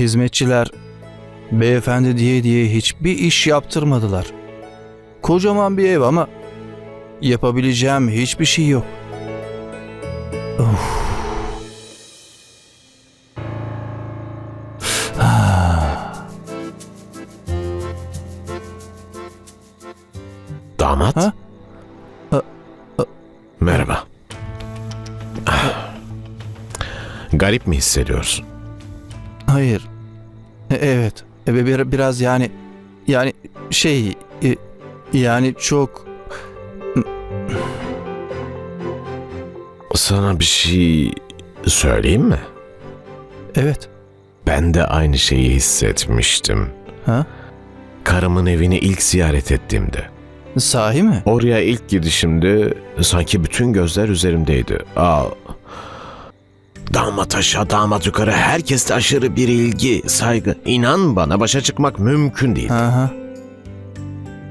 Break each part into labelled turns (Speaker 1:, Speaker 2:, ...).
Speaker 1: Hizmetçiler beyefendi diye diye hiçbir iş yaptırmadılar. Kocaman bir ev ama yapabileceğim hiçbir şey yok. Of.
Speaker 2: Damat?
Speaker 1: Ha? Ha, ha.
Speaker 2: Merhaba. Garip mi hissediyorsun?
Speaker 1: Hayır. E- Evet. E, bir- Biraz yani yani şey e, yani çok
Speaker 2: Sana bir şey söyleyeyim mi?
Speaker 1: evet.
Speaker 2: Ben de aynı şeyi hissetmiştim.
Speaker 1: Ha?
Speaker 2: Karımın evini ilk ziyaret ettiğimde.
Speaker 1: Sahi mi?
Speaker 2: Oraya ilk gidişimde sanki bütün gözler üzerimdeydi. Aa, damat aşağı damat yukarı herkeste aşırı bir ilgi, saygı. İnan bana başa çıkmak mümkün değil.
Speaker 1: Aha.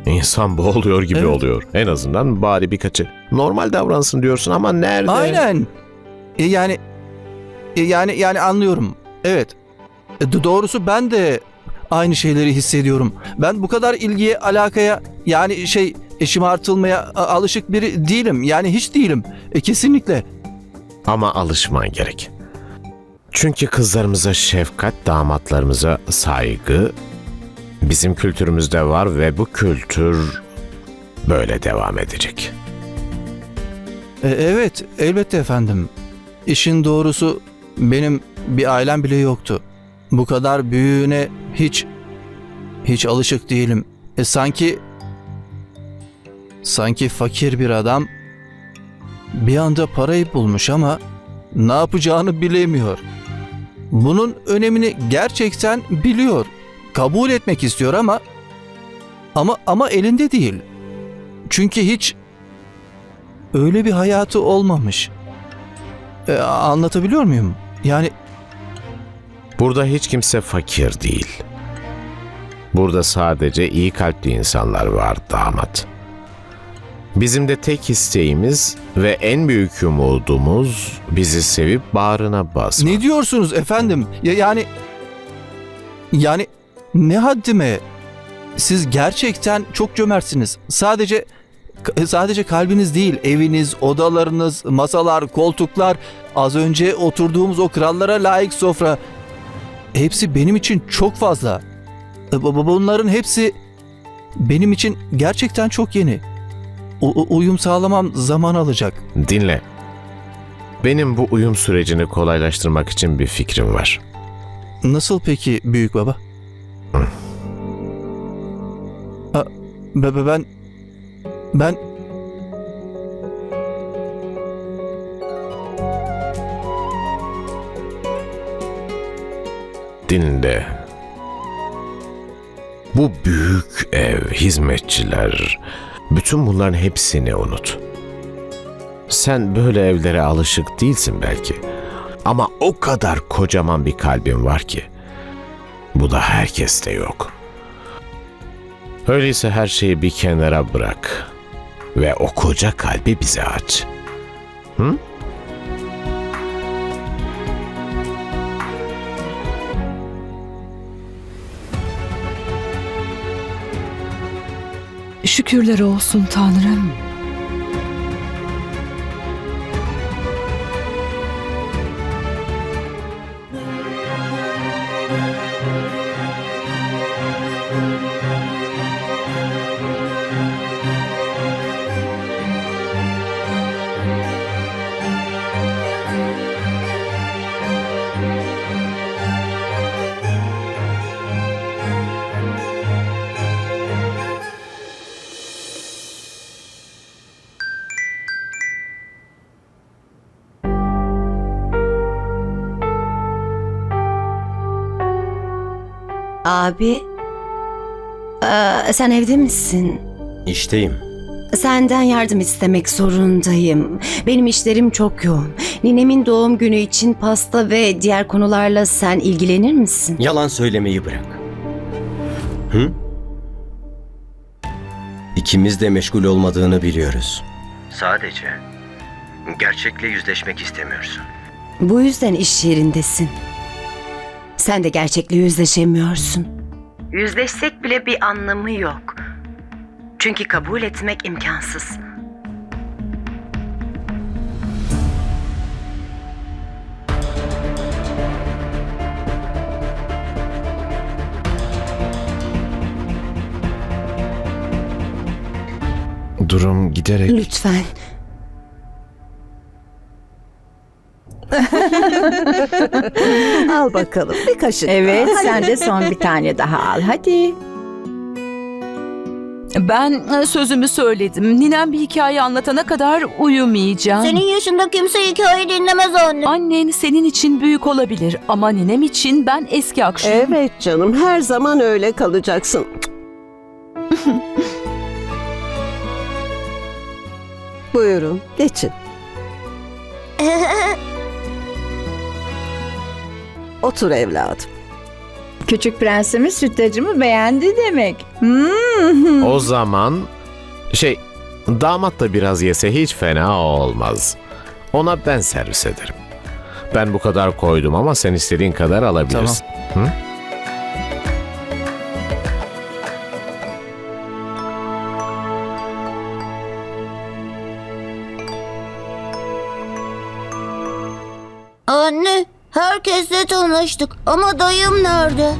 Speaker 2: İnsan boğuluyor gibi
Speaker 1: Evet.
Speaker 2: oluyor. En azından bari birkaçı. Normal davransın diyorsun ama nerede?
Speaker 1: Aynen. E, yani e, yani yani anlıyorum. Evet. E, doğrusu ben de aynı şeyleri hissediyorum. Ben bu kadar ilgiye, alakaya yani şey e, şımartılmaya a- alışık biri değilim. Yani hiç değilim. E, kesinlikle.
Speaker 2: Ama alışman gerek. Çünkü kızlarımıza şefkat, damatlarımıza saygı bizim kültürümüzde var ve bu kültür böyle devam edecek.
Speaker 1: E, evet, elbette efendim. İşin doğrusu benim bir ailem bile yoktu. Bu kadar büyüğüne hiç hiç alışık değilim. E, sanki sanki fakir bir adam bir anda parayı bulmuş ama ne yapacağını bilemiyor. Bunun önemini gerçekten biliyor. Kabul etmek istiyor ama ama ama elinde değil. Çünkü hiç öyle bir hayatı olmamış. E, anlatabiliyor muyum? Yani
Speaker 2: Burada hiç kimse fakir değil. Burada sadece iyi kalpli insanlar var damat. Bizim de tek isteğimiz ve en büyük umudumuz bizi sevip bağrına basmak.
Speaker 1: ne diyorsunuz efendim? Ya, yani yani ne haddime? Siz gerçekten çok cömertsiniz. Sadece sadece kalbiniz değil, eviniz, odalarınız, masalar, koltuklar, az önce oturduğumuz o krallara layık sofra hepsi benim için çok fazla. Bu- bu- Bunların hepsi benim için gerçekten çok yeni. U- uyum sağlamam zaman alacak.
Speaker 2: Dinle. Benim bu uyum sürecini kolaylaştırmak için bir fikrim var.
Speaker 1: Nasıl peki büyük baba? A, be- be- ben ben
Speaker 2: Dinle. Bu büyük ev, hizmetçiler, bütün bunların hepsini unut. Sen böyle evlere alışık değilsin belki. Ama o kadar kocaman bir kalbin var ki. Bu da herkeste yok. Öyleyse her şeyi bir kenara bırak ve o koca kalbi bize aç. Hı?
Speaker 3: Şükürler olsun Tanrım.
Speaker 4: Abi, eee, sen evde misin?
Speaker 5: İşteyim.
Speaker 4: Senden yardım istemek zorundayım. Benim işlerim çok yoğun. Ninemin doğum günü için pasta ve diğer konularla sen ilgilenir misin?
Speaker 5: Yalan söylemeyi bırak. Hı? İkimiz de meşgul olmadığını biliyoruz. Sadece gerçekle yüzleşmek istemiyorsun.
Speaker 4: Bu yüzden iş yerindesin. Sen de gerçekle yüzleşemiyorsun. Yüzleşsek bile bir anlamı yok. Çünkü kabul etmek imkansız.
Speaker 2: Durum giderek
Speaker 4: Lütfen.
Speaker 6: Al bakalım bir kaşık.
Speaker 7: Evet
Speaker 6: daha.
Speaker 7: sen de son bir tane daha al hadi.
Speaker 3: Ben e, sözümü söyledim. Ninem bir hikaye anlatana kadar uyumayacağım.
Speaker 8: Senin yaşında kimse hikaye dinlemez anne.
Speaker 3: Annen senin için büyük olabilir ama ninem için ben eski akşam.
Speaker 6: Evet canım her zaman öyle kalacaksın. Buyurun geçin. Otur evladım.
Speaker 7: Küçük prensimiz sütlacımı beğendi demek. Hmm.
Speaker 2: o zaman şey damat da biraz yese hiç fena olmaz. Ona ben servis ederim. Ben bu kadar koydum ama sen istediğin kadar alabilirsin. Hı?
Speaker 8: Anne, herkesle tanıştık ama dayım nerede?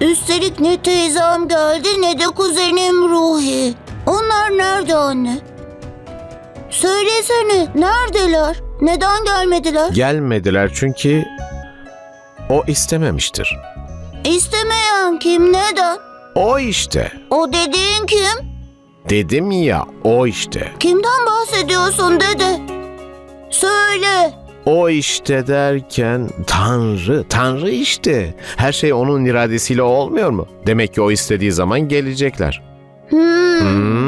Speaker 8: Üstelik ne teyzem geldi ne de kuzenim Ruhi. Onlar nerede anne? Söylesene, neredeler? Neden gelmediler?
Speaker 2: Gelmediler çünkü o istememiştir.
Speaker 8: İstemeyen kim, neden?
Speaker 2: O işte.
Speaker 8: O dediğin kim?
Speaker 2: Dedim ya o işte.
Speaker 8: Kimden bahsediyorsun dede? Söyle.
Speaker 2: O işte derken Tanrı, Tanrı işte. Her şey onun iradesiyle olmuyor mu? Demek ki o istediği zaman gelecekler.
Speaker 8: Hmm.
Speaker 2: Hmm?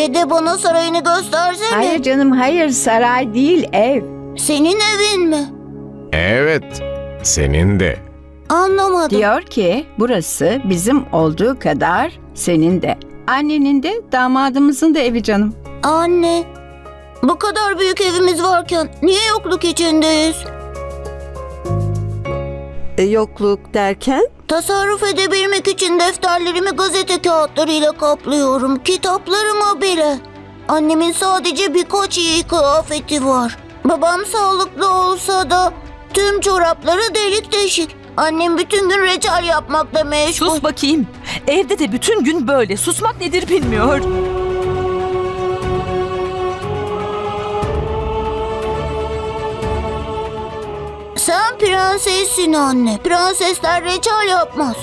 Speaker 8: Dede bana sarayını göstersene.
Speaker 7: Hayır canım hayır saray değil ev.
Speaker 8: Senin evin mi?
Speaker 2: Evet, senin de.
Speaker 8: Anlamadım.
Speaker 7: Diyor ki burası bizim olduğu kadar senin de. Annenin de damadımızın da evi canım.
Speaker 8: Anne, bu kadar büyük evimiz varken niye yokluk içindeyiz?
Speaker 6: E, yokluk derken
Speaker 8: Tasarruf edebilmek için defterlerimi gazete kağıtlarıyla kaplıyorum. Kitaplarımı bile. Annemin sadece birkaç iyi kıyafeti var. Babam sağlıklı olsa da tüm çorapları delik deşik. Annem bütün gün reçel yapmakla meşgul.
Speaker 3: Sus bakayım. Evde de bütün gün böyle. Susmak nedir bilmiyor.
Speaker 8: Sen prensessin anne. Prensesler reçel yapmaz.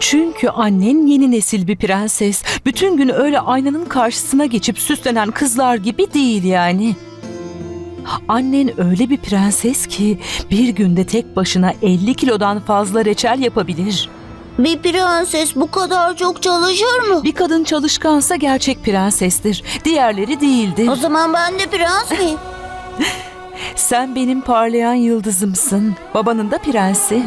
Speaker 3: Çünkü annen yeni nesil bir prenses. Bütün gün öyle aynanın karşısına geçip süslenen kızlar gibi değil yani. Annen öyle bir prenses ki bir günde tek başına 50 kilodan fazla reçel yapabilir.
Speaker 8: Bir prenses bu kadar çok çalışır mı?
Speaker 3: Bir kadın çalışkansa gerçek prensestir. Diğerleri değildir.
Speaker 8: O zaman ben de prens miyim?
Speaker 3: Sen benim parlayan yıldızımsın. Babanın da prensi.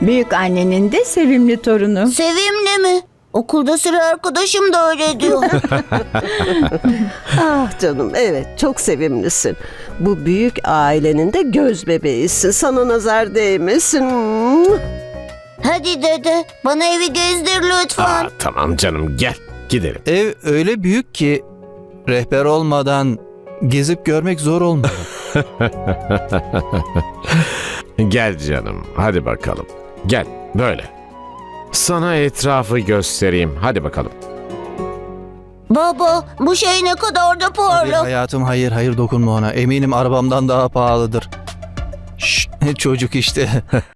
Speaker 7: Büyük annenin de sevimli torunu.
Speaker 8: Sevimli mi? Okulda sıra arkadaşım da öyle diyor.
Speaker 6: ah canım evet çok sevimlisin. Bu büyük ailenin de göz bebeğisin. Sana nazar değmesin.
Speaker 8: Hadi dede bana evi gezdir lütfen.
Speaker 2: Aa, tamam canım gel gidelim.
Speaker 1: Ev öyle büyük ki rehber olmadan gezip görmek zor olmalı.
Speaker 2: Gel canım hadi bakalım. Gel böyle. Sana etrafı göstereyim. Hadi bakalım.
Speaker 8: Baba bu şey ne kadar da
Speaker 1: Hayır
Speaker 8: parlak.
Speaker 1: hayatım hayır hayır dokunma ona. Eminim arabamdan daha pahalıdır. Şşt, çocuk işte.